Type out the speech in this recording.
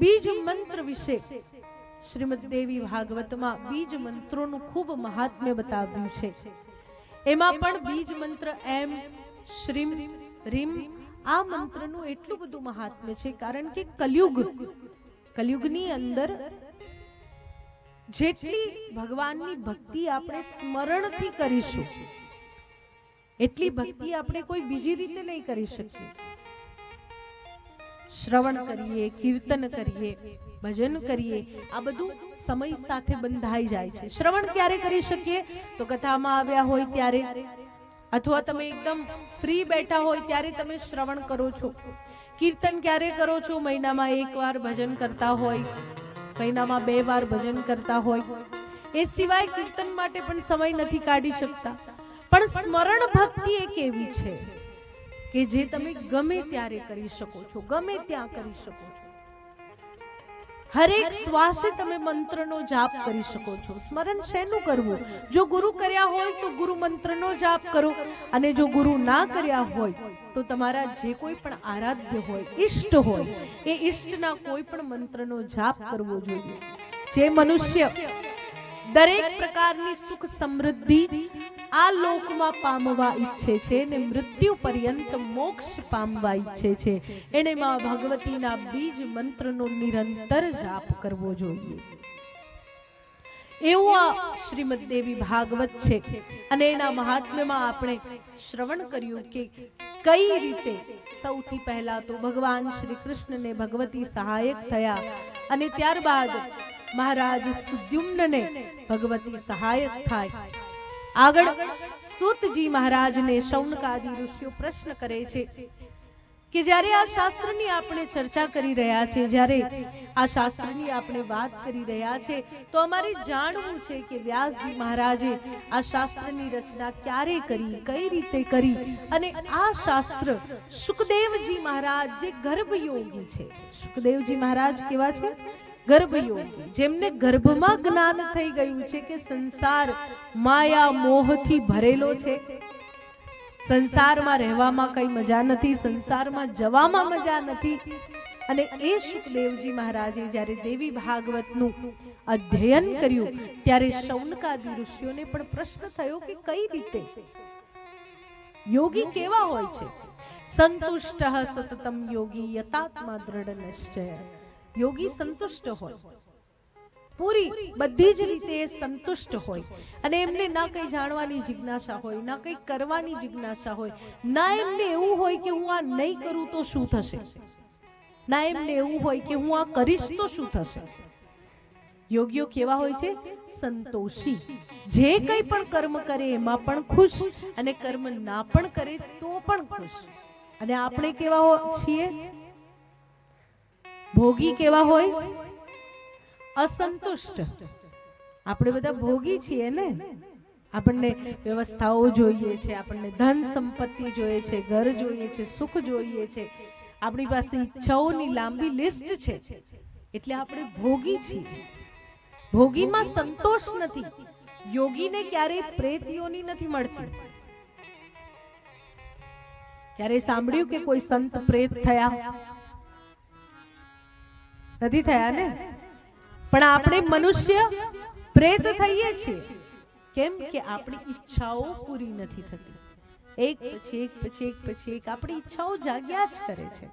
બીજ મંત્ર વિશે. શ્રીમદ દેવી ભાગવતમાં બીજ મંત્રોનું ખૂબ મહાત્મ્ય બતાવ્યું છે. એમાં પણ બીજ મંત્ર એમ શ્રીમ રીમ આ મંત્રનું એટલું બધું મહાત્મ્ય છે. કારણ કે કલયુગ કલયુગની અંદર જેટલી ભગવાનની ભક્તિ આપણે સ્મરણથી કરીશું એટલી ભક્તિ આપણે કોઈ બીજી રીતે નહીં કરી શકીએ. શ્રવણ કરીએ, કીર્તન કરીએ, ભજન કરીએ, આ બધું સમય સાથે બંધાઈ જાય છે. શ્રવણ ક્યારે કરી શકીએ? તો કથામાં આવ્યા હોય ત્યારે. અથવા તમે એકદમ ફ્રી બેઠા હોય ત્યારે તમે શ્રવણ કરો છો. કીર્તન ક્યારે કરો છો? મહિનામાં એક વાર ભજન કરતા હોય. મહિનામાં બે વાર ભજન કરતા હોય. એ સિવાય કીર્તન માટે પણ સમય નથી કાઢી શકતા. પણ સ્મરણ ભક્તિ એક એવી છે. કે જે તમે ગમે ત્યારે કરી શકો છો, ગમે ત્યાં કરી શકો છો. હરેક શ્વાસે તમે મંત્રનો જાપ કરી શકો છો. સ્મરણ શેનું કરવું? જો ગુરુ કર્યા હોય તો ગુરુ મંત્રનો જાપ કરો. અને જો ગુરુ ના કર્યા હોય તો તમારા જે કોઈ પણ આરાધ્ય હોય, ઈષ્ટ હોય, એ ઈષ્ટના કોઈ પણ મંત્રનો જાપ કરવો જોઈએ. જે મનુષ્ય દરેક પ્રકારની સુખ સમૃદ્ધિ આ લોકમાં પામવા ઈચ્છે છે ને મૃત્યુ પર્યંત મોક્ષ પામવા ઈચ્છે છે. એણે માં ભગવતીના બીજ મંત્રનો નિરંતર જાપ કરવો જોઈએ. એવું આ શ્રીમદ દેવી ભાગવત છે. અને એના મહાત્મ્યમાં આપણે શ્રવણ કર્યું કે કઈ રીતે સૌથી પહેલા તો ભગવાન શ્રી કૃષ્ણને ભગવતી સહાયક થયા અને ત્યારબાદ મહારાજ સુદ્યુમ્નને ભગવતી સહાયક થાય. આગળ સૂતજી મહારાજને શૌનકાદી ઋષિઓ પ્રશ્ન કરે છે કે જ્યારે આ શાસ્ત્રની આપણે ચર્ચા કરી રહ્યા છે, જ્યારે આ શાસ્ત્રની આપણે વાત કરી રહ્યા છે, તો અમારે જાણવું છે કે વ્યાસજી મહારાજે આ શાસ્ત્રની રચના ક્યારે કરી, કઈ રીતે કરી? અને આ શાસ્ત્ર સુખદેવજી મહારાજ જે ગર્ભયોગી છે. સુખદેવજી મહારાજ કેવા છે? ગર્ભયોગી. જેમને ગર્ભમાં જ્ઞાન થઈ ગયું છે કે સંસાર માયા મોહથી ભરેલો છે. સંસારમાં રહેવામાં કઈ મજા નથી, સંસારમાં જવામાં મજા નથી. અને એ સુખદેવજી મહારાજે જ્યારે દેવી ભાગવતનું અધ્યયન કર્યું, ત્યારે શૌનકાદી ઋષિઓને પણ પ્રશ્ન થયો કે કઈ રીતે? યોગી કેવા હોય છે? સંતુષ્ટ સતતમ યોગી યતાત્મા દ્રઢ નિશ્ચય. યોગી સંતુષ્ટ હોય. પૂરી બધી જ રીતે સંતુષ્ટ હોય. અને એમને ના કંઈ જાણવાની જિજ્ઞાસા હોય, ના કંઈ કરવાની જિજ્ઞાસા હોય, ના એમને એવું હોય કે હું આ નહીં કરું તો શું થશે? ના એમને એવું હોય કે હું આ કરીશ તો શું થશે? યોગીઓ કેવા હોય છે? સંતોષી. જે કંઈ પણ કર્મ કરે એમાં પણ ખુશ અને કર્મ ના પણ કરે તો પણ ખુશ. અને આપણે કેવા છીએ? ભોગી કેવા હોય? અસંતુષ્ટ. આપણે બધા ભોગી છીએ ને? આપણને વ્યવસ્થાઓ જોઈએ છે આપણને ધન સંપત્તિ જોઈએ છે ઘર જોઈએ છે સુખ જોઈએ છે. આપણી પાસે ઈચ્છાઓની લાંબી લિસ્ટ છે. એટલે આપણે ભોગી છીએ. ભોગીમાં સંતોષ નથી. યોગીને ક્યારેય પ્રેતીઓની નથી મળતી. ક્યારે સાંભળ્યું કે કોઈ સંત પ્રેત થયા? નથી થયા ને? પણ આપણે મનુષ્ય પ્રેત થઈએ છીએ. કેમ કે આપણી ઈચ્છાઓ પૂરી નથી થતી. એક પછી એક પછી એક પછી એક આપણી ઈચ્છાઓ જાગ્યા જ કરે છે.